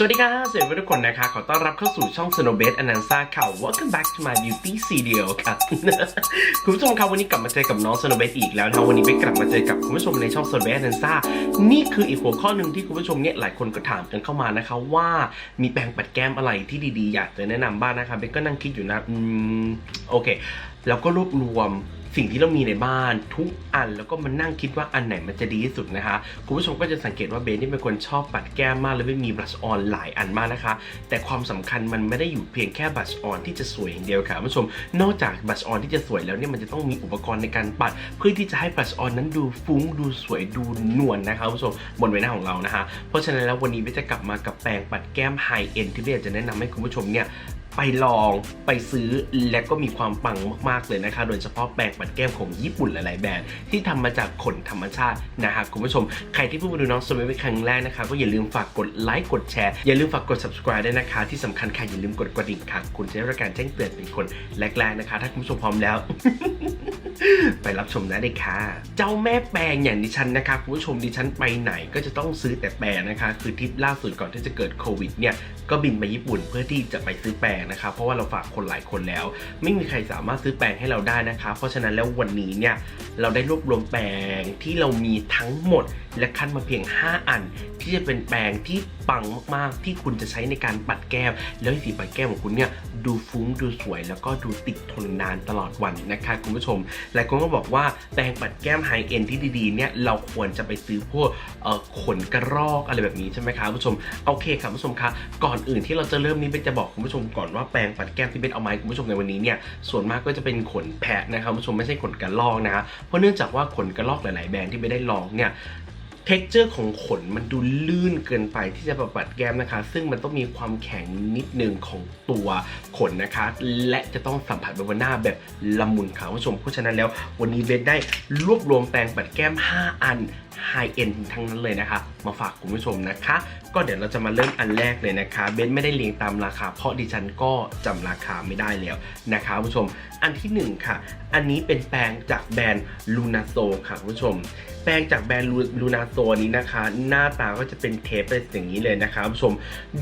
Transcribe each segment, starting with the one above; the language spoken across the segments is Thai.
สวัสดีครับสวัสดีทุกคนนะคะ ขอต้อนรับเข้าสู่ช่อง Snowbase a n a n s a ค่ะ Welcome back to my beauty studio ครับ คุณผู้ชมครับวันนี้กลับมาเจอกับน้อง Snowbase อีกแล้วนะวันนี้ไปกลับมาเจอกับคุณผู้ชมในช่อง Snowbase a n a n s a นี่คืออีกหัวข้อหนึ่งที่คุณผู้ชมเนี่ยหลายคนก็ถามกันเข้ามานะคะว่ามีแปรงปัดแก้มอะไรที่ดีๆ อยากจะแนะนำบ้างนะคะเบนก็นั่งคิดอยู่นะ อืม โอเค แล้วก็รวบรวมสิ่งที่เรามีในบ้านทุกอันแล้วก็มานั่งคิดว่าอันไหนมันจะดีที่สุดนะคะ คุณผู้ชมก็จะสังเกตว่าเบนนี่เป็นคนชอบปัดแก้มมากและไม่มีบลัชออนหลายอันมากนะคะ แต่ความสำคัญมันไม่ได้อยู่เพียงแค่บลัชออนที่จะสวยอย่างเดียวค่ะคุณผู้ชม นอกจากบลัชออนที่จะสวยแล้วเนี่ยมันจะต้องมีอุปกรณ์ในการปัด เพื่อที่จะให้บลัชออนนั้นดูฟุ้งดูสวยดูนวลนะคะคุณผู้ชมบนใบหน้าของเรานะคะ เพราะฉะนั้นแล้ววันนี้เบนจะกลับมากับแปรงปัดแก้มไฮเอ็นที่เบนจะแนะนำให้คุณผู้ชมเนี่ย ไปลองไปซื้อและก็มีความปังมากๆเลยนะคะ โดยเฉพาะแปรงปัดแก้มของญี่ปุ่นหลายๆแบรนด์ที่ทำมาจากขนธรรมชาตินะคะคุณผู้ชม ใครที่เพิ่งมาดูน้องสมัยเป็นครั้งแรกนะคะ ก็อย่าลืมฝากกดไลค์กดแชร์ อย่าลืมฝากกด subscribe ด้วยนะคะ ที่สำคัญค่ะอย่าลืมกดกระดิ่งค่ะ คุณจะได้รับการแจ้งเตือนเป็นคนแรกๆนะคะ ถ้าคุณผู้ชมพร้อมแล้ว ไปรับชมได้เลยค่ะ เจ้าแม่แปลงอย่างดิฉันนะคะคุณผู้ชมดิฉันไปไหนก็จะต้องซื้อแต่แปลงนะคะ คือทริปล่าสุดก่อนที่จะเกิดโควิดเนี่ยก็บินไปญี่ปุ่นเพื่อที่จะไปซื้อแปลงนะคะเพราะว่าเราฝากคนหลายคนแล้ว ไม่มีใครสามารถซื้อแปลงให้เราได้นะคะเพราะฉะนั้นแล้ววันนี้เนี่ยเราได้รวบรวมแปลงที่เรามีทั้งหมด และคัดมาเพียง 5 อัน ที่จะเป็นแปลงที่ปังมากๆ ที่คุณจะใช้ในการปัดแก้ม แล้วสีปัดแก้มของคุณเนี่ยดูฟุ้งดูสวย แล้วก็ดูติดทนนานตลอดวันนะคะคุณผู้ชมหลายคนก็บอกว่าแปรงปัดแก้มไฮเอ็นที่ดีๆเนี่ยเราควรจะไปซื้อพวกขนกระรอกอะไรแบบนี้ใช่ไหมคะคุณผู้ชมโอเคค่ะคุณผู้ชมคะก่อนอื่นที่เราจะเริ่มนี้เบนจะบอกคุณผู้ชมก่อนว่าแปรงปัดแก้มที่เบนเอามาให้คุณผู้ชมในวันนี้เนี่ยส่วนมากก็จะเป็นขนแพะนะคะคุณผู้ชมไม่ใช่ขนกระรอกนะคะเพราะเนื่องจากว่าขนกระรอกหลาย ๆ แบรนด์ที่เบนได้ลองเนี่ยเท็กเจอร์ของขนมันดูลื่นเกินไปที่จะประปัดแก้มนะคะ ซึ่งมันต้องมีความแข็งนิดนึงของตัวขนนะคะ และจะต้องสัมผัสบนหน้าแบบละมุนค่ะคุณผู้ชมเพราะฉะนั้นแล้ว วันนี้เบนได้รวบรวมแปรงปัดแก้ม 5 อัน ไฮเอ็นทั้งนั้นเลยนะคะ มาฝากคุณผู้ชมนะคะ ก็เดี๋ยวเราจะมาเริ่มอันแรกเลยนะคะ เบนไม่ได้เรียงตามราคา เพราะดิฉันก็จำราคาไม่ได้แล้วนะคะคุณผู้ชม อันที่หนึ่งค่ะ อันนี้เป็นแปรงจากแบรนด์ลูนาโซค่ะคุณผู้ชม แปรงจากแบรนด์ลูนาโซนี้นะคะ หน้าตาก็จะเป็นเทปเป็นอย่างนี้เลยนะคะคุณผู้ชม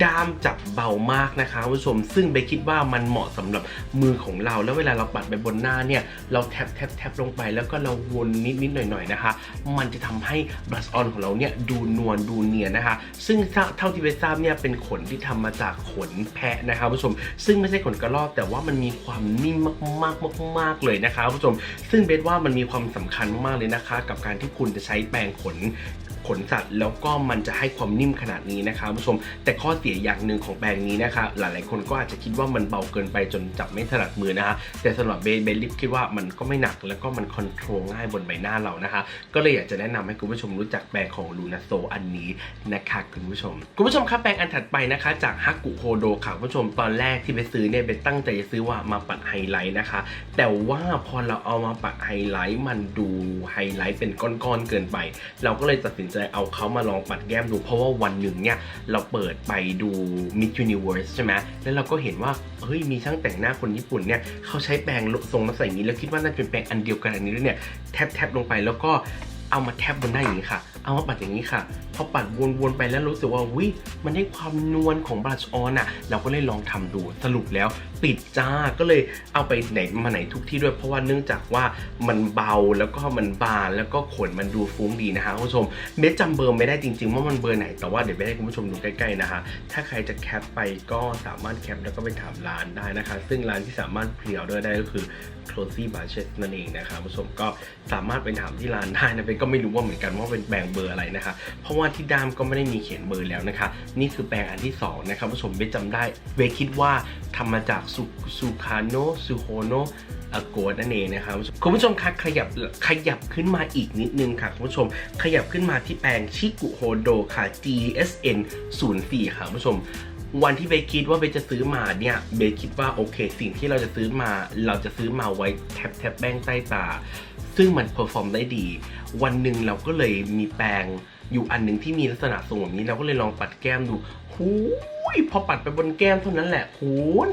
ด้ามจับเบามากนะคะคุณผู้ชม ซึ่งเบคิดว่ามันเหมาะสำหรับมือของเรา แล้วเวลาเราปัดไปบนหน้าเนี่ย เราแทบแทบแทบลงไปแล้วก็เราวนนิดนิดหน่อยหน่อยนะคะ มันจะทำให้บลัชออนของเราเนี่ยดูนวลดูเนียนนะคะ ซึ่งเท่าที่เบสทราบเนี่ยเป็นขนที่ทำมาจากขนแพะนะคะคุณผู้ชม ซึ่งไม่ใช่ขนกระรอกแต่ว่ามันมีความนิ่มมากๆมากๆเลยนะคะคุณผู้ชม ซึ่งเบสว่ามันมีความสำคัญมากๆเลยนะคะ กับการที่คุณจะใช้แปรงขน ขนสัตว์ แล้วก็มันจะให้ความนิ่มขนาดนี้นะคะผู้ชม แต่ข้อเสียอย่างหนึ่งของแปรงนี้นะคะ หลายๆ คนก็อาจจะคิดว่ามันเบาเกินไปจนจับไม่ถนัดมือนะคะแต่สำหรับเบสเบสลิฟคิดว่ามันก็ไม่หนักแล้วก็มันคอนโทรลง่ายบนใบหน้าเรานะคะ ก็เลยอยากจะแนะนำให้คุณผู้ชมรู้จักแปรงของลูนาโซอันนี้นะคะคุณผู้ชม คุณผู้ชมครับแปรงอันถัดไปนะคะจากฮักกุโฮโดค่ะคุณผู้ชมตอนแรกที่ไปซื้อเนี่ยเบสตั้งใจจะซื้อว่ามาปัดไฮไลท์นะคะ แต่ว่าพอเราเอามาปัดไฮไลท์มันดูไฮไลท์เป็นก้อนๆเกินไป เราก็เลยตัดสินใจเอาเขามาลองปัดแก้มดู เพราะว่าวันหนึ่งเนี่ยเราเปิดไปดู Miss Universe ใช่ไหมแล้วเราก็เห็นว่าเฮ้ยมีช่างแต่งหน้าคนญี่ปุ่นเนี่ยเขาใช้แปรงทรงลักษณะอย่างนี้ แล้วคิดว่าน่าจะเป็นแปรงอันเดียวกันอันนี้ด้วยเนี่ยแทบแทบลงไปแล้วก็เอามาแทบบนหน้าอย่างนี้ค่ะ เอามาปัดอย่างนี้ค่ะ พอปัดวนๆไปแล้วรู้สึกว่าวิมันได้ความนวลของบลัชออนอะ เราก็เลยลองทำดู สรุปแล้วปิดจ้าก็เลยเอาไปไหนมาไหนทุกที่ด้วย เพราะว่าเนื่องจากว่ามันเบาแล้วก็มันบานแล้วก็ขนมันดูฟุ้งดีนะคะคุณผู้ชมเบสจำเบอร์ไม่ได้จริงๆว่ามันเบอร์ไหนแต่ว่าเดี๋ยวไปให้คุณผู้ชมดูใกล้ๆนะคะ ถ้าใครจะแคปไปก็สามารถแคปแล้วก็ไปถามร้านได้นะคะ ซึ่งร้านที่สามารถเพลียวด้วยได้ก็คือ c l o s y b a r c h e s นั่นเองนะคะคุณผู้ชมก็สามารถไปถามที่ร้านได้นะเบนก็ไม่รู้ว่าเหมือนกันว่าเป็นแบรนด์เบอร์อะไรนะคะ เพราะว่าที่ด้ามก็ไม่ได้มีเขียนเบอร์แล้วนะคะ นี่คือแปรงอันที่สองนะครับผู้ชมเบสจำได้เบคิดว่าทำมาจากซูซูคาโนซูโฮโนอโกดนั่นเองนะครับคุณผู้ชมคะขยับขยับขึ้นมาอีกนิดนึงค่ะคุณผู้ชม ขยับขึ้นมาที่แปรงชิกุโฮโดค่ะ GSN 04ค่ะคุณผู้ชมวันที่เบคิดว่าเบจะซื้อมาเนี่ยเบคิดว่าโอเค สิ่งที่เราจะซื้อมา เราจะซื้อมาไว้แทบแทบแป้งใต้ตา ซึ่งมันเพอร์ฟอร์มได้ดี วันหนึ่งเราก็เลยมีแปรงอยู่อันหนึ่งที่มีลักษณะทรงแบบนี้เราก็เลยลองปัดแก้มดูหูยพอปัดไปบนแก้มเท่านั้นแหละคุณ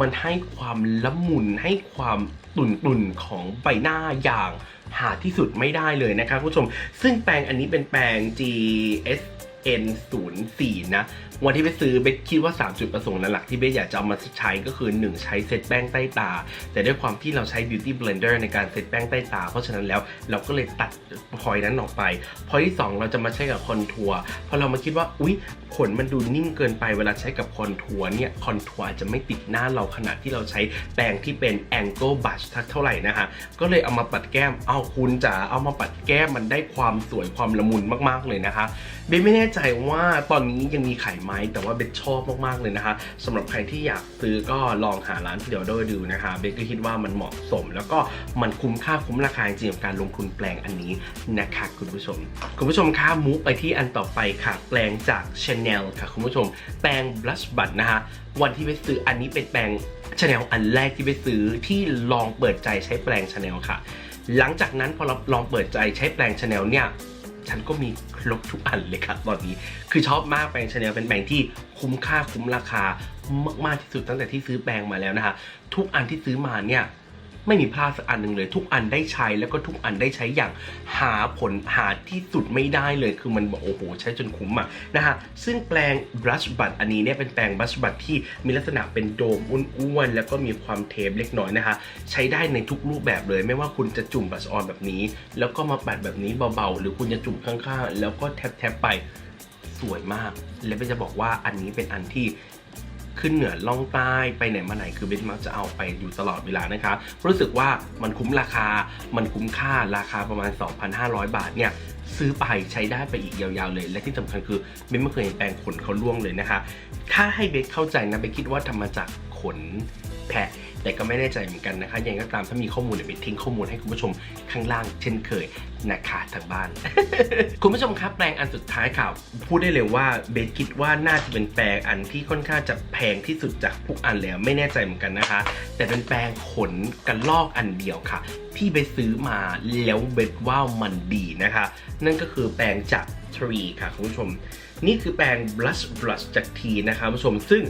มันให้ความละมุนให้ความตุ่นตุ่นของใบหน้าอย่างหาที่สุดไม่ได้เลยนะคะคุณผู้ชม ซึ่งแปรงอันนี้เป็นแปรง GS N04 นะ วันที่ไปซื้อเบสคิดว่า 3 จุดประสงค์หลักที่เบสอยากจะเอามาใช้ก็คือ 1 ใช้เซตแป้งใต้ตา แต่ด้วยความที่เราใช้ Beauty Blender ในการเซตแป้งใต้ตา เพราะฉะนั้นแล้วเราก็เลยตัดพอยนั้นออกไป พอยที่ 2 เราจะมาใช้กับคอนทัวร์พอเรามาคิดว่าอุ๊ยขนมันดูนิ่มเกินไปเวลาใช้กับคอนทัวร์เนี่ยคอนทัวร์จะไม่ติดหน้าเราขนาดที่เราใช้แปรงที่เป็น Angle Brush ทักเท่าไหร่นะคะก็เลยเอามาปัดแก้มเอาคุณจ๋าเอามาปัดแก้มมันได้ความสวยความละมุนมากๆเลยนะคะเบนไม่แน่ใจว่าตอนนี้ยังมีขายไหมแต่ว่าเบนชอบมากๆเลยนะคะสำหรับใครที่อยากซื้อก็ลองหาร้านที่เดียวด้วยดูนะคะเบนก็คิดว่ามันเหมาะสม แล้วก็มันคุ้มค่าคุ้มราคาจริงกับการลงทุนแปลงอันนี้นะคะคุณผู้ชม คุณผู้ชมคะมูฟไปที่อันต่อไปค่ะแปลงจาก Chanel ค่ะคุณผู้ชม แปลง blush bud นะคะวันที่ไปซื้ออันนี้เป็นแปลง Chanel อันแรกที่ไปซื้อที่ลองเปิดใจใช้แปลง Chanel ค่ะ หลังจากนั้นพอเราลองเปิดใจใช้แปลง Chanel เนี่ย ฉันก็มีครบทุกอันเลยครับตอนนี้ คือชอบมากแปรงชาแนลเป็นแปรงที่คุ้มค่าคุ้มราคามากๆที่สุดตั้งแต่ที่ซื้อแปรงมาแล้วนะคะ ทุกอันที่ซื้อมาเนี่ย ไม่มีพลาดสักอันหนึ่งเลย ทุกอันได้ใช้แล้วก็ทุกอันได้ใช้อย่างหาผลหาที่สุดไม่ได้เลย คือมันบอกโอ้โห ใช้จนคุ้มอะนะฮะซึ่งแปรง brush bud อันนี้เนี่ยเป็นแปรง brush bud ที่มีลักษณะเป็นโดมอ้วนๆแล้วก็มีความเทปเล็กน้อยนะคะใช้ได้ในทุกรูปแบบเลย ไม่ว่าคุณจะจุ่ม brush on แบบนี้ แล้วก็มาปัดแบบนี้เบาๆ หรือคุณจะจุ่มข้างๆ แล้วก็แทบๆไปสวยมาก และเบนจะบอกว่าอันนี้เป็นอันที่ ขึ้นเหนือล่องใต้ไปไหนมาไหนคือเบนมักจะเอาไปอยู่ตลอดเวลานะคะ รู้สึกว่ามันคุ้มราคา มันคุ้มค่าราคาประมาณ 2,500 บาทเนี่ยซื้อไปใช้ได้ไปอีกยาวๆเลย และที่สำคัญคือเบนไม่เคยเห็นแปรงขนเขาล่วงเลยนะคะ ถ้าให้เบนเข้าใจนะเบนคิดว่าทำมาจากขนแพะ แต่ก็ไม่แน่ใจเหมือนกันนะคะยังก็ตามถ้ามีข้อมูลเดี๋ยวเบนทิ้งข้อมูลให้คุณผู้ชมข้างล่างเช่นเคยนะคะทางบ้าน คุณผู้ชมครับแปลงอันสุดท้ายค่ะพูดได้เลยว่าเบสคิดว่าน่าจะเป็นแปลงอันที่ค่อนข้างจะแพงที่สุดจากทุกอันแล้วไม่แน่ใจเหมือนกันนะคะ แต่เป็นแปลงขนกันลอกอันเดียวค่ะ ที่ไปซื้อมาแล้วเบสว่ามันดีนะคะ นั่นก็คือแปลงจาก Tree ค่ะคุณผู้ชม นี่คือแปรง blush brush จากทีนะคะคุณผู้ชมซึ่ง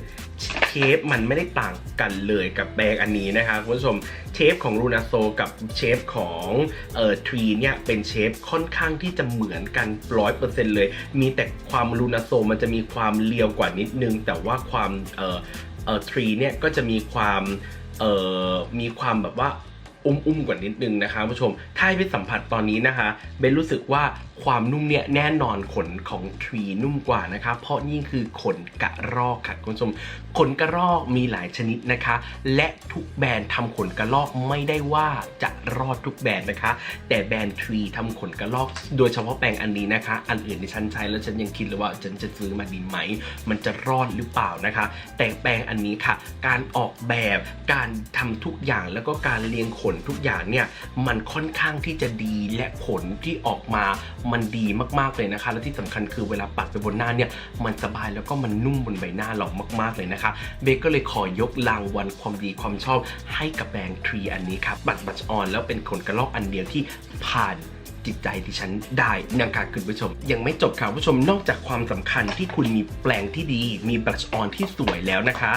ฟมันไม่ได้ต่างกันเลยกับแปรงอันนี้นะคะคุณผู้ชมเชฟของ Luna s o กับเชฟของเอ่อทรีเนี่ยเป็นเชฟค่อนข้างที่จะเหมือนกันร้อยเปอร์เซ็นต์เลย มีแต่ความ Luna s o มันจะมีความเลียวกว่านิดนึง แต่ว่าความเอ่อเอ่อทรีเนี่ยก็จะมีความเอ่อมีความแบบว่าอุ้มๆกว่านิดนึงนะคะคุณผู้ชม ถ้าให้ไปสัมผัสตอนนี้นะคะ เบนรู้สึกว่า ความนุ่มเนี่ยแน่นอนขนของทรีนุ่มกว่านะคะ เพราะนี่คือขนกระรอกค่ะคุณผู้ชมขนกระรอกมีหลายชนิดนะคะ และทุกแบรนด์ทำขนกระรอกไม่ได้ว่าจะรอดทุกแบรนด์นะคะ แต่แบรนด์ทรีทำขนกระรอก โดยเฉพาะแปรงอันนี้นะคะ อันอื่นที่ฉันใช้แล้วฉันยังคิดเลยว่าฉันจะซื้อมาดีไหม มันจะรอดหรือเปล่านะคะ แต่แปรงอันนี้ค่ะ การออกแบบการทำทุกอย่างแล้วก็การเรียงขนทุกอย่างเนี่ยมันค่อนข้างที่จะดีและผลที่ออกมามันดีมากๆเลยนะคะ และที่สำคัญคือเวลาปัดไปบนหน้าเนี่ยมันสบายแล้วก็มันนุ่มบนใบหน้าเรามากๆเลยนะคะเบก็เลยขอยกรางวัลความดีความชอบให้กับแบรนด์ทรีอันนี้ครับบัตรบัตรออนแล้วเป็นขนกระรอกอันเดียวที่ผ่านจิตใจที่ฉันได้นะคะคุณผู้ชม ยังไม่จบค่ะคุณผู้ชมนอกจากความสำคัญที่คุณมีแปลงที่ดี มีบลัชออนที่สวยแล้วนะคะ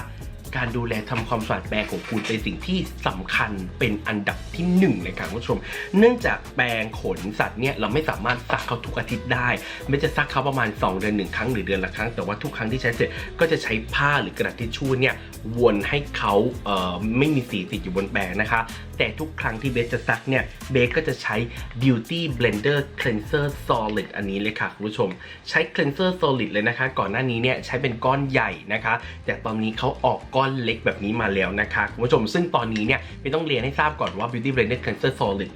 การดูแลทำความสะอาดแปรงของคุณเป็นสิ่งที่สำคัญเป็นอันดับที่หนึ่งเลยค่ะคุณผู้ชม เนื่องจากแปรงขนสัตว์เนี่ยเราไม่สามารถซักเขาทุกอาทิตย์ได้ ไม่จะซักเขาประมาณ 2 เดือนหนึ่งครั้งหรือเดือนละครั้ง แต่ว่าทุกครั้งที่ใช้เสร็จก็จะใช้ผ้าหรือกระดาษทิชชู่เนี่ยวนให้เขาเอ่อไม่มีสีติดอยู่บนแปรงนะคะ แต่ทุกครั้งที่เบสจะซักเนี่ยเบสก็จะใช้ Beauty Blender Cleanser Solid อันนี้เลยค่ะคุณผู้ชม ใช้ Cleanser Solid เลยนะคะ ก่อนหน้านี้เนี่ยใช้เป็นก้อนใหญ่นะคะ แต่ตอนนี้เขาออกก้อน้อนเล็กแบบนี้มาแล้วนะคะคุณผู้ชมซึ่งตอนนี้เนี่ยไม่ต้องเรียนให้ทราบก่อนว่า Beauty Blender Cleanser Solid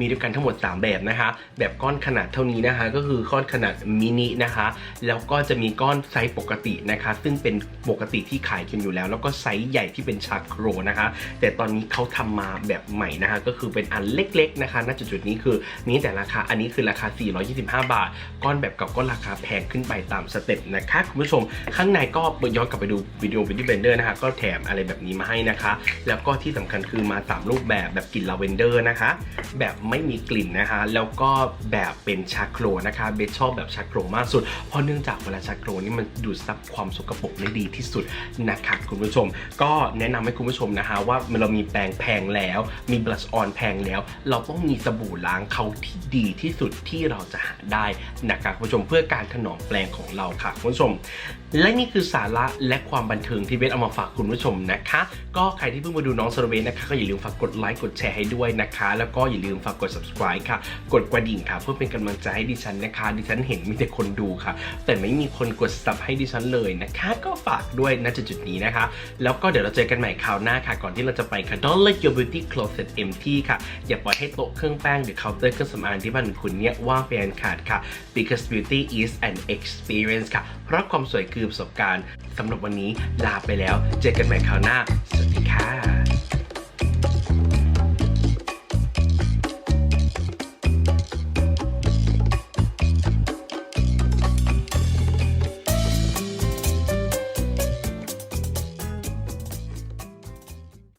มีด้วยกันทั้งหมด 3 แบบนะคะ แบบก้อนขนาดเท่านี้นะคะ ก็คือก้อนขนาดมินินะคะ แล้วก็จะมีก้อนไซส์ปกตินะคะ ซึ่งเป็นปกติที่ขายกันอยู่แล้ว แล้วก็ไซส์ใหญ่ที่เป็นชาโครนะคะ แต่ตอนนี้เขาทำมาแบบใหม่นะคะ ก็คือเป็นอันเล็กๆนะคะณจุดๆนี้คือมีแต่ราคาอันนี้คือราคา 425 บาท ก้อนแบบเก่าก็ราคาแพงขึ้นไปตามสเต็ปนะคะคุณผู้ชม ข้างในก็ย้อนกลับไปดูวิดีโอวิดีโอเบนเดอร์นะคะ ก็ก็แถมอะไรแบบนี้มาให้นะคะ แล้วก็ที่สำคัญคือมาสามรูปแบบแบบกลิ่นลาเวนเดอร์นะคะ แบบไม่มีกลิ่นนะคะ แล้วก็แบบเป็นชาโครนะคะเบสชอบแบบชาโครมากสุด เพราะเนื่องจากเวลาชาโครนี่มันดูดซับความสกปรกได้ดีที่สุดนะคะคุณผู้ชม ก็แนะนำให้คุณผู้ชมนะคะ ว่าเรามีแปรงแพงแล้ว มีบลัชออนแพงแล้ว เราต้องมีสบู่ล้างเขาที่ดีที่สุดที่เราจะหาได้นะคะคุณผู้ชมเพื่อการถนอมแปลงของเราค่ะคุณผู้ชม และนี่คือสาระและความบันเทิงที่เบสเอามาฝากคุณผู้ชมนะคะ ก็ใครที่เพิ่งมาดูน้องสโนเบสนะคะก็อย่าลืมฝากกดไลค์กดแชร์ให้ด้วยนะคะ แล้วก็อย่าลืมฝากกด subscribe ค่ะ กดกระดิ่งค่ะ เพื่อเป็นกำลังใจให้ดิฉันนะคะ ดิฉันเห็นมีแต่คนดูค่ะ แต่ไม่มีคนกด sub ให้ดิฉันเลยนะคะ ก็ฝากด้วยณจุดนี้นะคะ แล้วก็เดี๋ยวเราเจอกันใหม่คราวหน้าค่ะ ก่อนที่เราจะไปค่ะ Don't let your beauty closet empty ค่ะ อย่าปล่อยให้โต๊ะเครื่องแป้งหรือเคาน์เตอร์เครื่องสำอางที่บ้านคุณเนี่ยว่างเปนขาดค่ะ because beauty is an experience ค่ะ เพราะความสวยคือประสบการณ์สำหรับวันนี้ลาไปแล้ว เจอกันใหม่คราวหน้า สวัสดีค่ะ